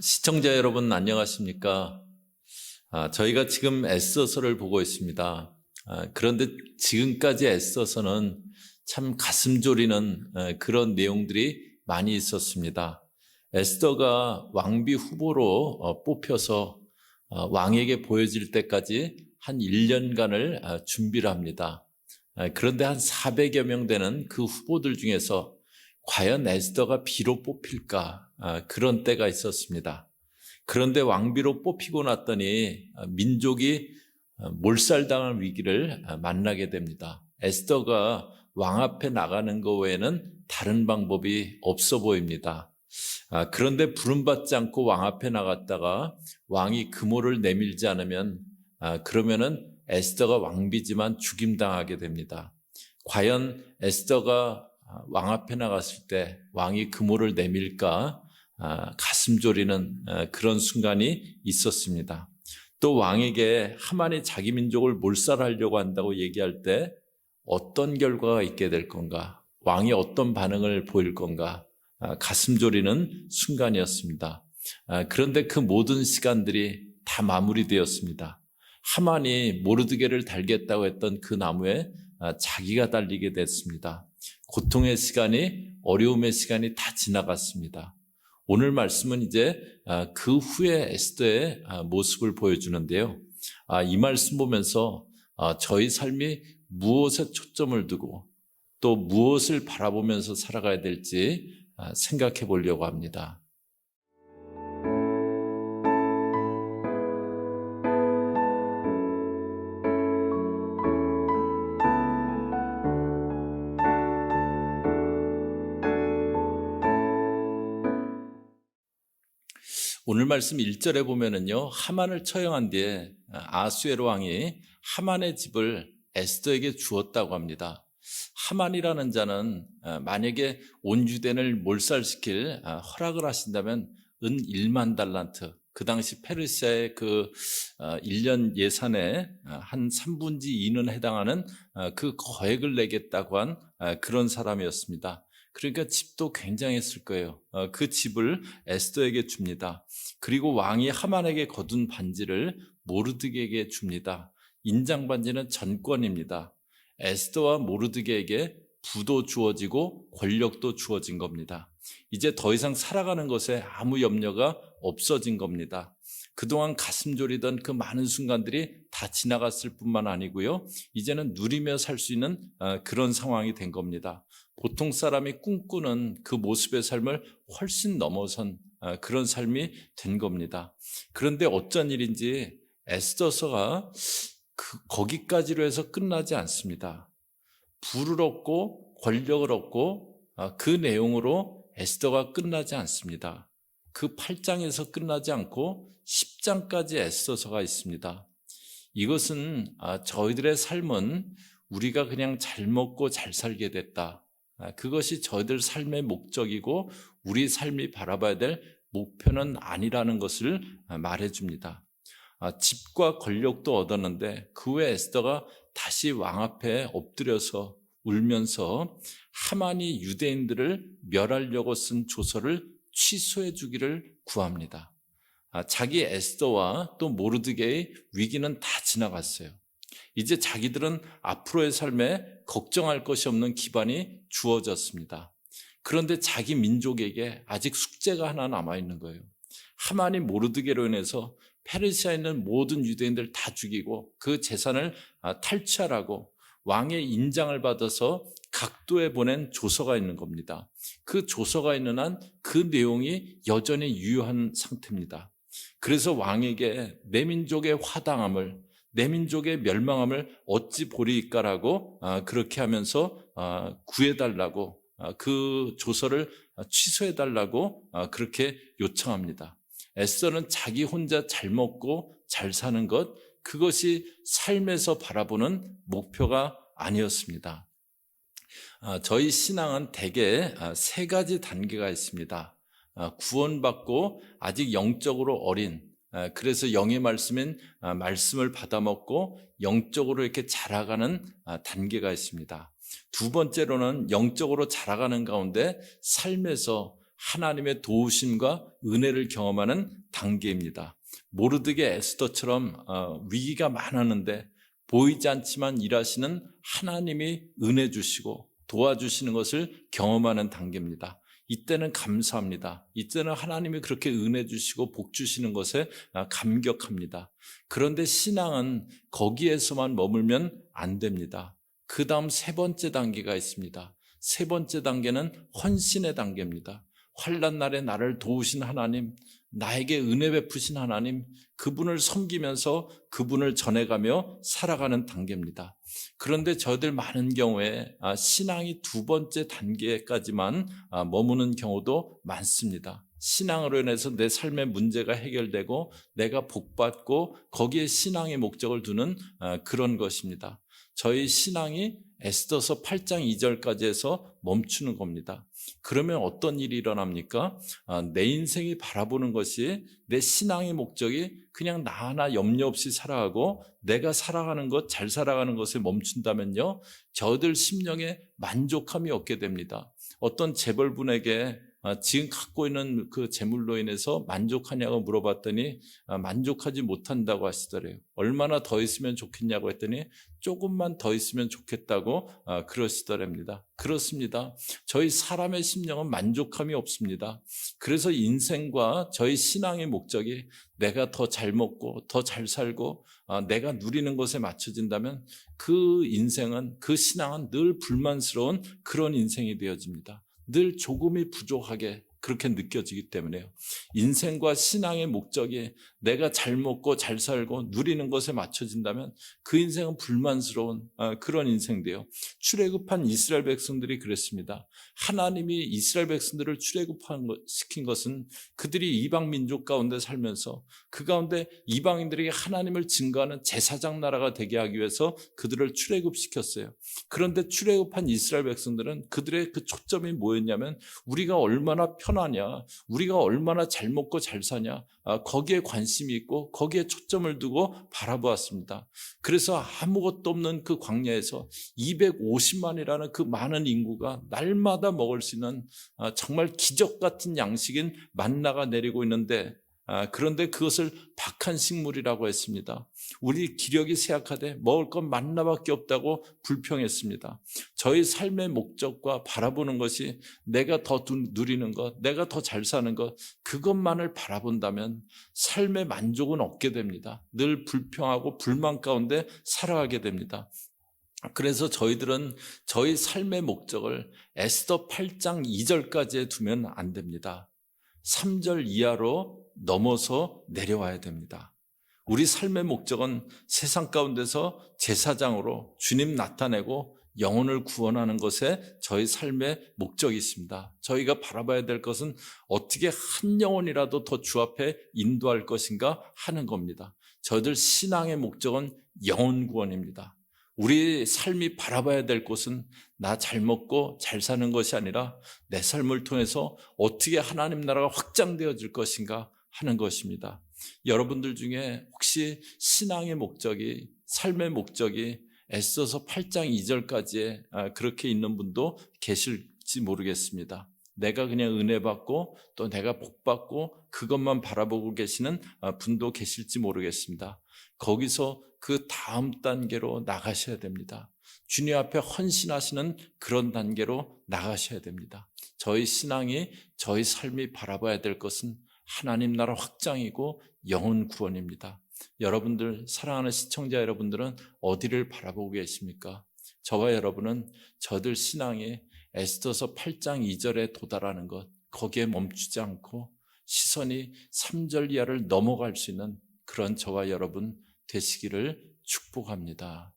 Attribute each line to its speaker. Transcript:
Speaker 1: 시청자 여러분 안녕하십니까? 아, 저희가 지금 애써서를 보고 있습니다. 아, 그런데 지금까지 애써서는 참 가슴 졸이는 에, 그런 내용들이 많이 있었습니다. 에스더가 왕비 후보로 어, 뽑혀서 어, 왕에게 보여질 때까지 한 1년간을 아, 준비를 합니다. 아, 그런데 한 400여 명 되는 그 후보들 중에서 과연 에스더가 비로 뽑힐까 아, 그런 때가 있었습니다. 그런데 왕비로 뽑히고 났더니 아, 민족이 아, 몰살당할 위기를 아, 만나게 됩니다. 에스더가 왕 앞에 나가는 것 외에는 다른 방법이 없어 보입니다. 아, 그런데 부름받지 않고 왕 앞에 나갔다가 왕이 금호를 내밀지 않으면 아, 그러면은 에스더가 왕비지만 죽임당하게 됩니다. 과연 에스더가 아, 왕 앞에 나갔을 때 왕이 금호를 내밀까 아, 가슴 졸이는 아, 그런 순간이 있었습니다. 또 왕에게 하만이 자기 민족을 몰살하려고 한다고 얘기할 때 어떤 결과가 있게 될 건가? 왕이 어떤 반응을 보일 건가? 아, 가슴 졸이는 순간이었습니다. 아, 그런데 그 모든 시간들이 다 마무리되었습니다. 하만이 모르드게를 달겠다고 했던 그 나무에 아, 자기가 달리게 됐습니다. 고통의 시간이 어려움의 시간이 다 지나갔습니다. 오늘 말씀은 이제 아, 그 후에 에스더의 아, 모습을 보여주는데요. 아, 이 말씀 보면서 아, 저희 삶이 무엇에 초점을 두고 또 무엇을 바라보면서 살아가야 될지 아, 생각해 보려고 합니다. 오늘 말씀 1절에 보면은요, 하만을 처형한 뒤에 아수에로 왕이 하만의 집을 에스더에게 주었다고 합니다. 하만이라는 자는 어, 만약에 온 유대인을 몰살시킬 어, 허락을 하신다면 은 1만 달란트, 그 당시 페르시아의 그 1년 예산의 어, 한 3분지 2는 해당하는 그 거액을 내겠다고 한 그런 사람이었습니다. 그러니까 집도 굉장했을 거예요. 어, 그 집을 에스더에게 줍니다. 그리고 왕이 하만에게 거둔 반지를 모르드게에게 줍니다. 인장 반지는 전권입니다. 에스더와 모르드게에게 부도 주어지고 권력도 주어진 겁니다. 이제 더 이상 살아가는 것에 아무 염려가 없어진 겁니다. 그동안 가슴 졸이던 그 많은 순간들이 다 지나갔을 뿐만 아니고요. 이제는 누리며 살 수 있는 어, 그런 상황이 된 겁니다. 보통 사람이 꿈꾸는 그 모습의 삶을 훨씬 넘어선 어, 그런 삶이 된 겁니다. 그런데 어쩐 일인지 에스더서가 그 거기까지로 해서 끝나지 않습니다. 부를 얻고 권력을 얻고 어, 그 내용으로 에스더가 끝나지 않습니다. 그 8장에서 끝나지 않고 10장까지 애써서가 있습니다. 이것은 아, 저희들의 삶은 우리가 그냥 잘 먹고 잘 살게 됐다. 아, 그것이 저희들 삶의 목적이고 우리 삶이 바라봐야 될 목표는 아니라는 것을 아, 말해줍니다. 집과 권력도 얻었는데 그 후에 에스더가 다시 왕 앞에 엎드려서 울면서 하만이 유대인들을 멸하려고 쓴 조서를 취소해 주기를 구합니다. 자기 에스더와 또 모르드게의 위기는 다 지나갔어요. 이제 자기들은 앞으로의 삶에 걱정할 것이 없는 기반이 주어졌습니다. 그런데 자기 민족에게 아직 숙제가 하나 남아 있는 거예요. 하만이 모르드게로 인해서 페르시아에 있는 모든 유대인들 다 죽이고 그 재산을 탈취하라고 왕의 인장을 받아서 각도에 보낸 조서가 있는 겁니다. 그 조서가 있는 한 그 내용이 여전히 유효한 상태입니다. 그래서 왕에게 내 민족의 화당함을 내 민족의 멸망함을 어찌 보리이까라고 그렇게 하면서 구해달라고 그 조서를 취소해달라고 그렇게 요청합니다. 에스더는 자기 혼자 잘 먹고 잘 사는 것 그것이 삶에서 바라보는 목표가 아니었습니다. 저희 신앙은 대개 세 가지 단계가 있습니다. 구원받고 아직 영적으로 어린 그래서 영의 말씀인 말씀을 받아먹고 영적으로 이렇게 자라가는 단계가 있습니다. 두 번째로는 영적으로 자라가는 가운데 삶에서 하나님의 도우심과 은혜를 경험하는 단계입니다. 모르드게 에스더처럼 어, 위기가 많았는데 보이지 않지만 일하시는 하나님이 은혜 주시고 도와주시는 것을 경험하는 단계입니다. 이때는 감사합니다. 이때는 하나님이 그렇게 은혜 주시고 복 주시는 것에 아, 감격합니다. 그런데 신앙은 거기에서만 머물면 안 됩니다. 그 다음 세 번째 단계가 있습니다. 세 번째 단계는 헌신의 단계입니다. 환란 날에 나를 도우신 하나님, 나에게 은혜 베푸신 하나님, 그분을 섬기면서 그분을 전해가며 살아가는 단계입니다. 그런데 저들 많은 경우에 아, 신앙이 두 번째 단계까지만 아, 머무는 경우도 많습니다. 신앙으로 인해서 내 삶의 문제가 해결되고 내가 복받고 거기에 신앙의 목적을 두는 아, 그런 것입니다. 저희 신앙이 에스더서 8장 2절까지 해서 멈추는 겁니다. 그러면 어떤 일이 일어납니까? 아, 내 인생이 바라보는 것이 내 신앙의 목적이 그냥 나 하나 염려 없이 살아가고 내가 살아가는 것, 잘 살아가는 것에 멈춘다면요. 저들 심령에 만족함이 없게 됩니다. 어떤 재벌분에게 아, 지금 갖고 있는 그 재물로 인해서 만족하냐고 물어봤더니 아, 만족하지 못한다고 하시더래요. 얼마나 더 있으면 좋겠냐고 했더니 조금만 더 있으면 좋겠다고 아, 그러시더랍니다. 그렇습니다. 저희 사람의 심령은 만족함이 없습니다. 그래서 인생과 저희 신앙의 목적이 내가 더 잘 먹고 더 잘 살고 내가 누리는 것에 맞춰진다면 그 인생은 그 신앙은 늘 불만스러운 그런 인생이 되어집니다. 늘 조금이 부족하게 그렇게 느껴지기 때문에요. 인생과 신앙의 목적이 내가 잘 먹고 잘 살고 누리는 것에 맞춰진다면 그 인생은 불만스러운 아, 그런 인생인데요. 출애굽한 이스라엘 백성들이 그랬습니다. 하나님이 이스라엘 백성들을 출애굽시킨 것은 그들이 이방 민족 가운데 살면서 그 가운데 이방인들에게 하나님을 증거하는 제사장 나라가 되게 하기 위해서 그들을 출애굽시켰어요. 그런데 출애굽한 이스라엘 백성들은 그들의 그 초점이 뭐였냐면 우리가 얼마나 편 편하냐, 우리가 얼마나 잘 먹고 잘 사냐, 아, 거기에 관심 이 있고 거기에 초점을 두고 바라보았습니다. 그래서 아무것도 없는 그 광야에서 250만이라는 그 많은 인구가 날마다 먹을 수 있는 아, 정말 기적 같은 양식인 만나가 내리고 있는데 아, 그런데 그것을 박한 식물이라고 했습니다. 우리 기력이 쇠약하되 먹을 것 만나밖에 없다고 불평했습니다. 저희 삶의 목적과 바라보는 것이 내가 더 누리는 것, 내가 더 잘 사는 것, 그것만을 바라본다면 삶의 만족은 없게 됩니다. 늘 불평하고 불만 가운데 살아가게 됩니다. 그래서 저희들은 저희 삶의 목적을 에스더 8장 2절까지 두면 안 됩니다. 3절 이하로 넘어서 내려와야 됩니다. 우리 삶의 목적은 세상 가운데서 제사장으로 주님 나타내고 영혼을 구원하는 것에 저희 삶의 목적이 있습니다. 저희가 바라봐야 될 것은 어떻게 한 영혼이라도 더 주 앞에 인도할 것인가 하는 겁니다. 저희들 신앙의 목적은 영혼 구원입니다. 우리 삶이 바라봐야 될 곳은 나 잘 먹고 잘 사는 것이 아니라 내 삶을 통해서 어떻게 하나님 나라가 확장되어질 것인가 하는 것입니다. 여러분들 중에 혹시 신앙의 목적이, 삶의 목적이 애써서 8장 2절까지 아, 그렇게 있는 분도 계실지 모르겠습니다. 내가 그냥 은혜 받고 또 내가 복 받고 그것만 바라보고 계시는 아, 분도 계실지 모르겠습니다. 거기서 그 다음 단계로 나가셔야 됩니다. 주님 앞에 헌신하시는 그런 단계로 나가셔야 됩니다. 저희 신앙이 저희 삶이 바라봐야 될 것은 하나님 나라 확장이고 영혼 구원입니다. 여러분들 사랑하는 시청자 여러분들은 어디를 바라보고 계십니까? 저와 여러분은 저들 신앙에 에스더서 8장 2절에 도달하는 것 거기에 멈추지 않고 시선이 3절 이하를 넘어갈 수 있는 그런 저와 여러분 되시기를 축복합니다.